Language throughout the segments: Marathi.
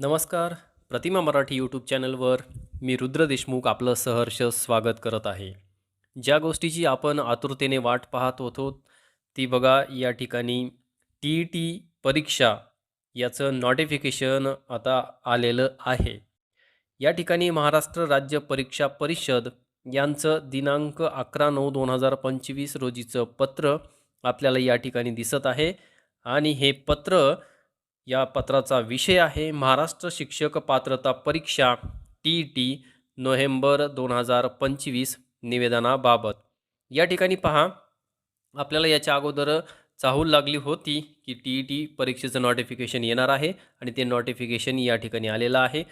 नमस्कार. प्रतिमा मराठी यूट्यूब चॅनलवर मी रुद्र देशमुख आपलं सहर्ष स्वागत करत आहे. ज्या गोष्टीची आपण आतुरतेने वाट पाहत होतो ती बघा या ठिकाणी टी ई टी परीक्षा याचं नोटिफिकेशन आता आलेलं आहे. या ठिकाणी महाराष्ट्र राज्य परीक्षा परिषद यांचं दिनांक अकरा नऊ दोन हजार पंचवीस रोजीचं पत्र आपल्याला या ठिकाणी दिसत आहे. आणि हे पत्र या पत्राचा विषय आहे महाराष्ट्र शिक्षक पात्रता परीक्षा टी ई टी नोव्हेंबर दोन हजार पंचवीस निवेदनाबाबत. या ठिकाणी पहा आपल्याला याच्या अगोदर चाहूल लागली होती की टी ई टी परीक्षेचं नोटिफिकेशन येणार आहे आणि ते नोटिफिकेशन या ठिकाणी आलेलं आहे.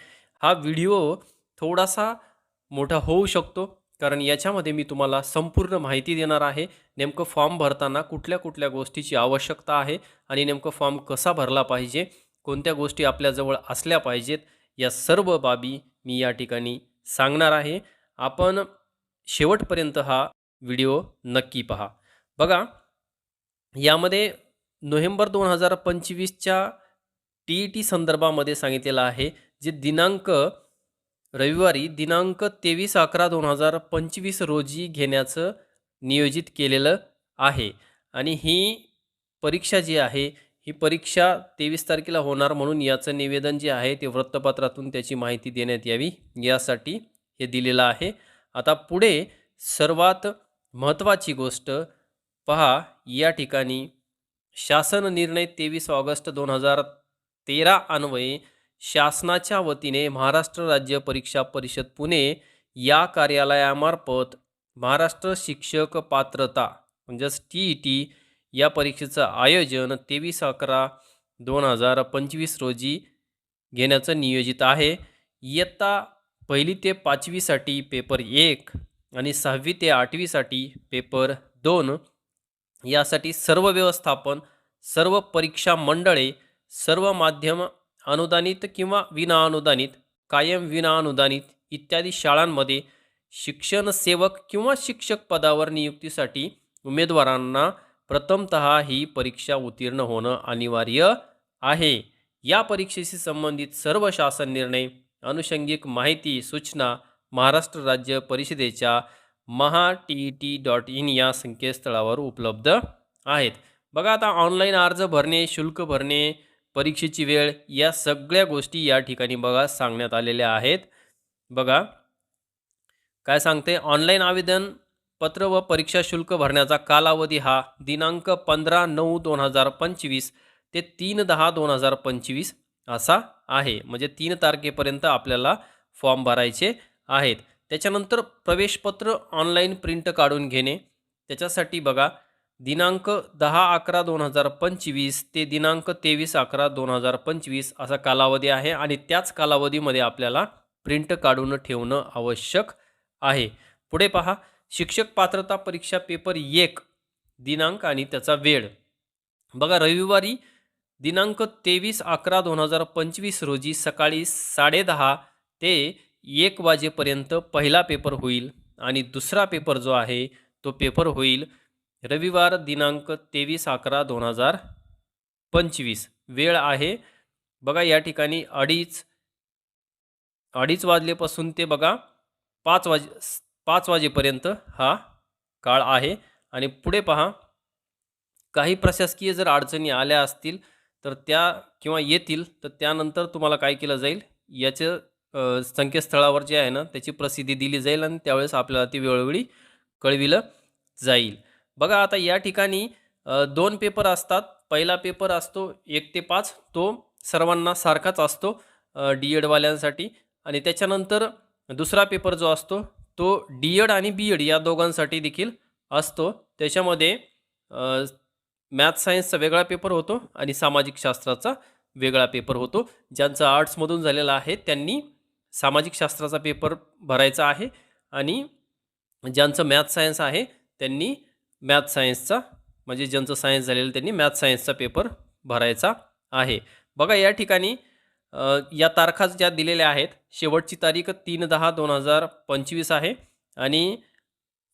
हा व्हिडिओ थोडासा मोठा होऊ शकतो. कारण याच्यामध्ये मी तुम्हाला संपूर्ण माहिती देणार आहे. नेमकं फॉर्म भरताना कुठल्या कुठल्या गोष्टीची आवश्यकता आहे आणि नेमकं फॉर्म कसा भरला पाहिजे कोणत्या गोष्टी आपल्याजवळ असल्या पाहिजेत या सर्व बाबी मी या ठिकाणी सांगणार आहे. आपण शेवटपर्यंत हा व्हिडिओ नक्की पहा. बघा यामध्ये नोव्हेंबर दोन हजार पंचवीसच्या टी ई टी संदर्भामध्ये सांगितलेलं आहे जे दिनांक रविवारी दिनांक तेवीस अकरा दोन हजार पंचवीस रोजी घेण्याचं नियोजित केलेलं आहे. आणि ही परीक्षा जी आहे ही परीक्षा तेवीस तारखेला होणार म्हणून याचं निवेदन जे आहे ते वृत्तपत्रातून त्याची माहिती देण्यात यावी यासाठी हे दिलेलं आहे. आता पुढे सर्वात महत्त्वाची गोष्ट पहा या ठिकाणी शासन निर्णय तेवीस ऑगस्ट दोन हजार तेरा अन्वये शासनाच्या वतीने महाराष्ट्र राज्य परीक्षा परिषद पुणे या कार्यालयामार्फत महाराष्ट्र शिक्षक पात्रता म्हणजेच टी ई टी या परीक्षेचं आयोजन तेवीस अकरा दोन हजार पंचवीस रोजी घेण्याचं नियोजित आहे. इयत्ता पहिली ते पाचवीसाठी पेपर एक आणि सहावी ते आठवीसाठी पेपर दोन. यासाठी सर्व व्यवस्थापन सर्व परीक्षा मंडळे सर्व माध्यम अनुदानित किंवा विनाअनुदानित कायम विनाअनुदानित इत्यादी शाळांमध्ये शिक्षण सेवक किंवा शिक्षक पदावर नियुक्तीसाठी उमेदवारांना प्रथमत ही परीक्षा उत्तीर्ण होणं अनिवार्य आहे. या परीक्षेशी संबंधित सर्व शासन निर्णय अनुषंगिक माहिती सूचना महाराष्ट्र राज्य परिषदेच्या Maha T E T dot in या संकेतस्थळावर उपलब्ध आहेत. बघा आता ऑनलाईन अर्ज भरणे शुल्क भरणे परीक्षेची वेळ या सगळ्या गोष्टी या ठिकाणी बघा सांगण्यात आलेल्या आहेत. बघा काय सांगते? ऑनलाईन आवेदन पत्र व परीक्षा शुल्क भरण्याचा कालावधी हा दिनांक पंधरा नऊ दोन हजार पंचवीस ते तीन दहा दोन हजार पंचवीस असा आहे. म्हणजे तीन तारखेपर्यंत आपल्याला फॉर्म भरायचे आहेत. त्याच्यानंतर प्रवेशपत्र ऑनलाईन प्रिंट काढून घेणे. त्याच्यासाठी बघा दिनांक दहा अकरा दोन हजार पंचवीस ते दिनांक तेवीस अकरा दोन हजार पंचवीस असा कालावधी आहे आणि त्याच कालावधीमध्ये आपल्याला प्रिंट काढून ठेवणं आवश्यक आहे. पुढे पहा. शिक्षक पात्रता परीक्षा पेपर एक दिनांक आणि त्याचा वेळ. बघा रविवारी दिनांक तेवीस अकरा दोन हजार पंचवीस रोजी सकाळी साडेदहा ते एक वाजेपर्यंत पहिला पेपर होईल आणि दुसरा पेपर जो आहे तो पेपर होईल. रविवार दिनांक तेवीस अकरा दोन हजार पंचवीस. वेळ आहे. बघा या ठिकाणी अडीच अडीच वाजलेपासून ते बघा पाच वाज पाच वाजेपर्यंत हा काळ आहे. आणि पुढे पहा काही प्रशासकीय जर अडचणी आल्या असतील तर त्या किंवा येतील तर त्यानंतर तुम्हाला काय केलं जाईल? याचं संकेतस्थळावर जे आहे ना त्याची प्रसिद्धी दिली जाईल आणि त्यावेळेस आपल्याला ती वेळोवेळी कळविलं जाईल. बघा आता या ठिकाणी दोन पेपर असतात. पहिला पेपर असतो एक ते पाच. तो सर्वांना सारखाच असतो डी एडवाल्यांसाठी आणि त्याच्यानंतर दुसरा पेपर जो असतो तो डी एड आणि बी एड या दोघांसाठी देखील असतो. त्याच्यामध्ये मॅथ सायन्सचा वेगळा पेपर होतो आणि सामाजिक शास्त्राचा वेगळा पेपर होतो. ज्यांचं आर्ट्समधून झालेला आहे त्यांनी सामाजिक शास्त्राचा पेपर भरायचा आहे. आणि ज्यांचं मॅथ सायन्स आहे त्यांनी मॅथ सायन्सचा म्हणजे ज्यांचं सायन्स झालेलं त्यांनी मॅथ सायन्सचा पेपर भरायचा आहे. बघा या ठिकाणी या तारखा ज्या दिलेल्या आहेत शेवटची तारीख तीन दहा दोन हजार पंचवीस आहे आणि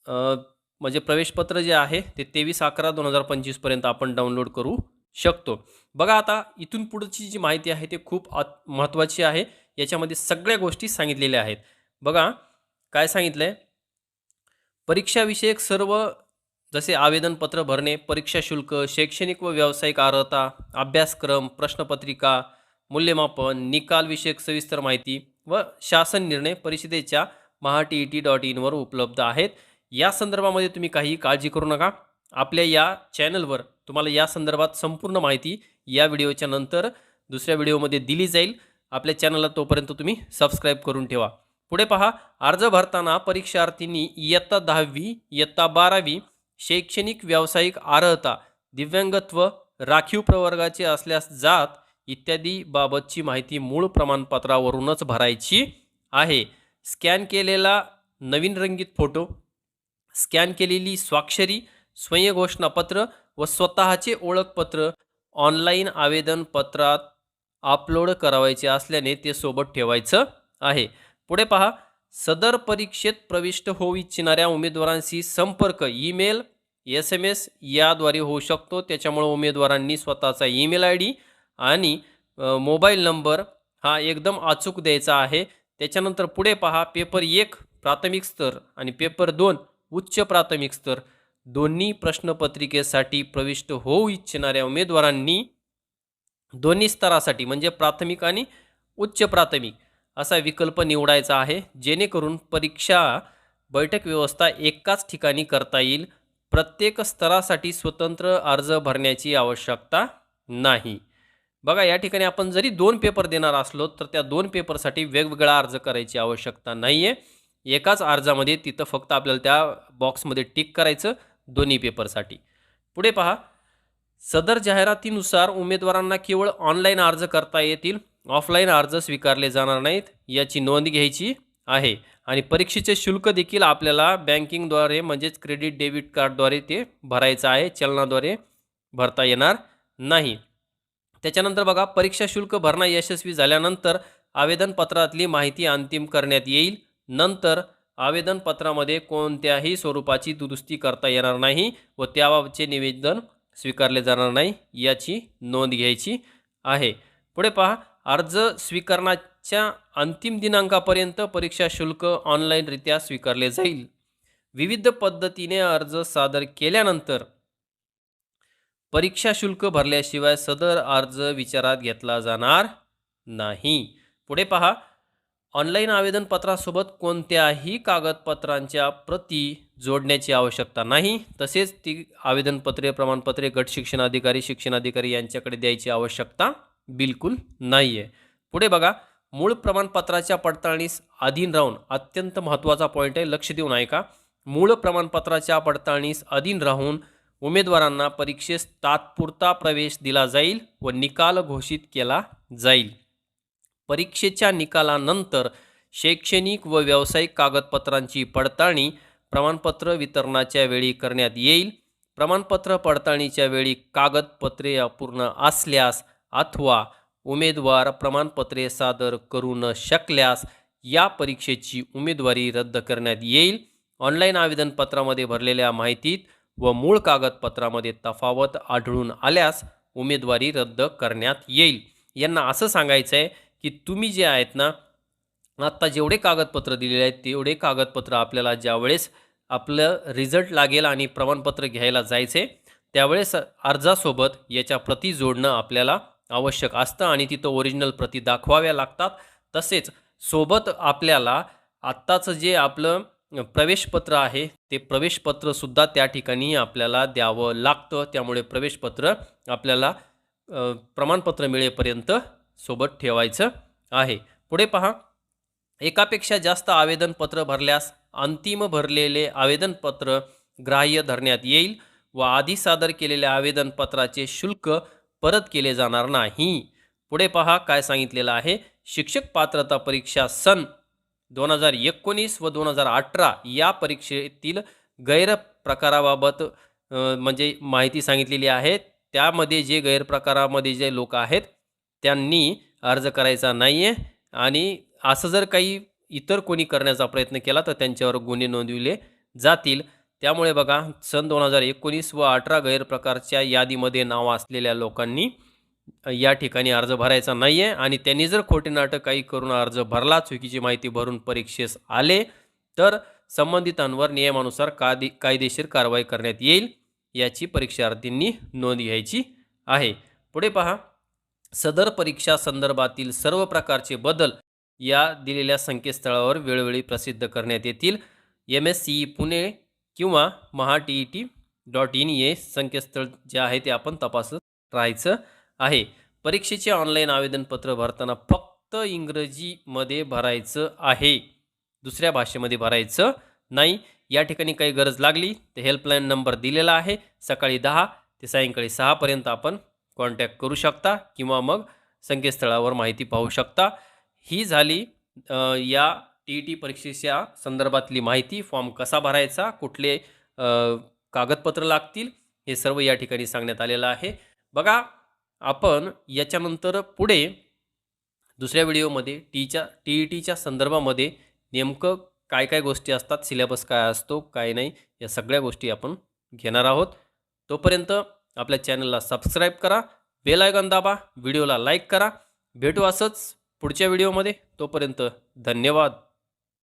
म्हणजे प्रवेशपत्र जे आहे ते तेवीस अकरा दोन हजार पंचवीसपर्यंत आपण डाउनलोड करू शकतो. बघा आता इथून पुढची जी माहिती आहे ते खूप आत महत्त्वाची आहे. याच्यामध्ये सगळ्या गोष्टी सांगितलेल्या आहेत. बघा काय सांगितलं आहे परीक्षाविषयक सर्व जसे आवेदनपत्र भरणे परीक्षा शुल्क शैक्षणिक व व्यावसायिक अर्हता अभ्यासक्रम प्रश्नपत्रिका मूल्यमापन निकालविषयक सविस्तर माहिती व शासन निर्णय परिषदेच्या Maha T E T dot इनवर उपलब्ध आहेत. या संदर्भामध्ये तुम्ही काही काळजी करू नका. आपल्या या चॅनलवर तुम्हाला या संदर्भात संपूर्ण माहिती या व्हिडिओच्या नंतर दुसऱ्या व्हिडिओमध्ये दिली जाईल. आपल्या चॅनलला तोपर्यंत तुम्ही सबस्क्राईब करून ठेवा. पुढे पहा अर्ज भरताना परीक्षार्थींनी इयत्ता दहावी इयत्ता बारावी शैक्षणिक व्यावसायिक अर्हता दिव्यांगत्व राखीव प्रवर्गाचे असल्यास जात इत्यादी बाबतची माहिती मूळ प्रमाणपत्रावरूनच भरायची आहे. स्कॅन केलेला नवीन रंगीत फोटो स्कॅन केलेली स्वाक्षरी स्वयंघोषणापत्र व स्वतःचे ओळखपत्र ऑनलाईन आवेदनपत्रात अपलोड करावायचे असल्याने ते सोबत ठेवायचं आहे. पुढे पहा सदर परीक्षेत प्रविष्ट होऊ इच्छिणाऱ्या उमेदवारांशी संपर्क ईमेल एस एम एस याद्वारे होऊ शकतो. त्याच्यामुळे उमेदवारांनी स्वतःचा ईमेल आय डी आणि मोबाईल नंबर हा एकदम अचूक द्यायचा आहे. त्याच्यानंतर पुढे पहा पेपर एक प्राथमिक स्तर आणि पेपर दोन उच्च प्राथमिक स्तर दोन्ही प्रश्नपत्रिकेसाठी प्रविष्ट होऊ इच्छिणाऱ्या उमेदवारांनी दोन्ही स्तरासाठी म्हणजे प्राथमिक आणि उच्च प्राथमिक असा विकल्प निवडायचा आहे जेणेकरून परीक्षा बैठक व्यवस्था एकाच ठिकाणी करता येईल. प्रत्येक स्तरासाठी स्वतंत्र अर्ज भरण्याची आवश्यकता नाही. बघा या ठिकाणी आपण जरी दोन पेपर देणार असलो तर त्या दोन पेपरसाठी वेगवेगळा अर्ज करायची आवश्यकता नाही आहे एकाच अर्जामध्ये तिथं फक्त आपल्याला त्या बॉक्समध्ये टिक करायचं दोन्ही पेपरसाठी. पुढे पहा. सदर जाहिरातीनुसार उमेदवारांना केवळ ऑनलाईन अर्ज करता येतील ऑफलाईन अर्ज स्वीकारले जाणार नाहीत याची नोंद घ्यायची आहे. आणि परीक्षेचे शुल्क देखील आपल्याला बँकिंगद्वारे म्हणजेच क्रेडिट डेबिट कार्डद्वारे ते भरायचं आहे. चलनाद्वारे भरता येणार नाही. त्याच्यानंतर बघा परीक्षा शुल्क भरणा यशस्वी झाल्यानंतर आवेदनपत्रातली माहिती अंतिम करण्यात येईल. नंतर आवेदनपत्रामध्ये कोणत्याही स्वरूपाची दुरुस्ती करता येणार नाही व त्याबाबतचे निवेदन स्वीकारले जाणार नाही याची नोंद घ्यायची आहे. पुढे पहा अर्ज स्वीकारण्याच्या अंतिम दिनांकापर्यंत परीक्षा शुल्क ऑनलाईनरित्या स्वीकारले जाईल. विविध पद्धतीने अर्ज सादर केल्यानंतर परीक्षा शुल्क भरल्याशिवाय सदर अर्ज विचारात घेतला जाणार नाही. पुढे पहा. ऑनलाईन आवेदनपत्रासोबत कोणत्याही कागदपत्रांच्या प्रती जोडण्याची आवश्यकता नाही. तसेच ती आवेदनपत्रे प्रमाणपत्रे गट शिक्षण अधिकारी शिक्षणाधिकारी यांच्याकडे द्यायची आवश्यकता बिलकुल नाही आहे पुढे बघा मूळ प्रमाणपत्राच्या पडताळणीस अधीन राहून अत्यंत महत्त्वाचा पॉईंट आहे लक्ष देऊन ऐका. मूळ प्रमाणपत्राच्या पडताळणीस अधीन राहून उमेदवारांना परीक्षेस तात्पुरता प्रवेश दिला जाईल व निकाल घोषित केला जाईल. परीक्षेच्या निकालानंतर शैक्षणिक व व्यावसायिक कागदपत्रांची पडताळणी प्रमाणपत्र वितरणाच्या वेळी करण्यात येईल. प्रमाणपत्र पडताळणीच्या वेळी कागदपत्रे अपूर्ण असल्यास अथवा उमेदवार प्रमाणपत्रे सादर करू न शकल्यास या परीक्षेची उमेदवारी रद्द करण्यात येईल. ऑनलाईन आवेदनपत्रामध्ये भरलेल्या माहितीत व मूळ कागदपत्रामध्ये तफावत आढळून आल्यास उमेदवारी रद्द करण्यात येईल. यांना असं सांगायचं आहे की तुम्ही जे आहेत ना आत्ता जेवढे कागदपत्र दिलेले आहेत तेवढे कागदपत्र आपल्याला ज्यावेळेस आपलं रिझल्ट लागेल आणि प्रमाणपत्र घ्यायला जायचे त्यावेळेस अर्जासोबत याच्या प्रती जोडणं आपल्याला आवश्यक असतं आणि तिथं ओरिजिनल प्रती दाखवाव्या लागतात. तसेच सोबत आपल्याला आत्ताचं जे आपलं प्रवेशपत्र आहे ते प्रवेशपत्रसुद्धा त्या ठिकाणी आपल्याला द्यावं लागतं. त्यामुळे प्रवेशपत्र आपल्याला प्रमाणपत्र मिळेपर्यंत सोबत ठेवायचं आहे. पुढे पहा. एकापेक्षा जास्त आवेदनपत्र भरल्यास अंतिम भरलेले आवेदनपत्र ग्राह्य धरण्यात येईल व आधी सादर केलेल्या आवेदनपत्राचे शुल्क परत केले जाणार नाही. पुढे पहा काय सांगितलेलं आहे. शिक्षक पात्रता परीक्षा सन दोन हजार एकोणीस व दोन हजार अठरा या परीक्षेतील गैरप्रकाराबाबत म्हणजे माहिती सांगितलेली आहे. त्यामध्ये जे गैरप्रकारामध्ये जे लोक आहेत त्यांनी अर्ज करायचा नाही आहे आणि असं जर काही इतर कोणी करण्याचा प्रयत्न केला तर त्यांच्यावर गुन्हे नोंदविले जातील. त्यामुळे बघा सन दोन हजार एकोणीस व अठरा गैरप्रकारच्या यादीमध्ये नाव असलेल्या लोकांनी या ठिकाणी अर्ज भरायचा नाही आहे आणि त्यांनी जर खोटे नाटक काही करून अर्ज भरला चुकीची माहिती भरून परीक्षेस आले तर संबंधितांवर नियमानुसार कायदे कायदेशीर कारवाई करण्यात येईल याची परीक्षार्थींनी नोंद घ्यायची आहे. पुढे पहा. सदर परीक्षा संदर्भातील सर्व प्रकारचे बदल या दिलेल्या संकेतस्थळावर वेळोवेळी प्रसिद्ध करण्यात येतील. एम एस सी पुणे किंवा Maha T E T dot in हे संकेतस्थळ जे आहे ते आपण तपासत राहायचं आहे. परीक्षेचे ऑनलाईन आवेदनपत्र भरताना फक्त इंग्रजीमध्ये भरायचं आहे. दुसऱ्या भाषेमध्ये भरायचं नाही. या ठिकाणी काही गरज लागली तर हेल्पलाईन नंबर दिलेला आहे. सकाळी दहा ते सायंकाळी सहापर्यंत आपण कॉन्टॅक्ट करू शकता किंवा मग संकेतस्थळावर माहिती पाहू शकता. ही झाली या टी ई टी परीक्षेच्या संदर्भातली माहिती फॉर्म कसा भरायचा कुठले कागदपत्र लागतील हे सर्व या ठिकाणी सांगण्यात आलेलं आहे. बघा आपण याच्यानंतर पुढे दुसऱ्या व्हिडिओमध्ये टीच्या टी ई टीच्या संदर्भामध्ये नेमकं काय काय गोष्टी असतात सिलेबस काय असतो काय नाही या सगळ्या गोष्टी आपण घेणार आहोत. तोपर्यंत आपल्या चॅनलला सबस्क्राईब करा बेल आयकॉन दाबा व्हिडिओला लाईक करा. भेटू असंच पुढच्या व्हिडिओमध्ये. तोपर्यंत धन्यवाद.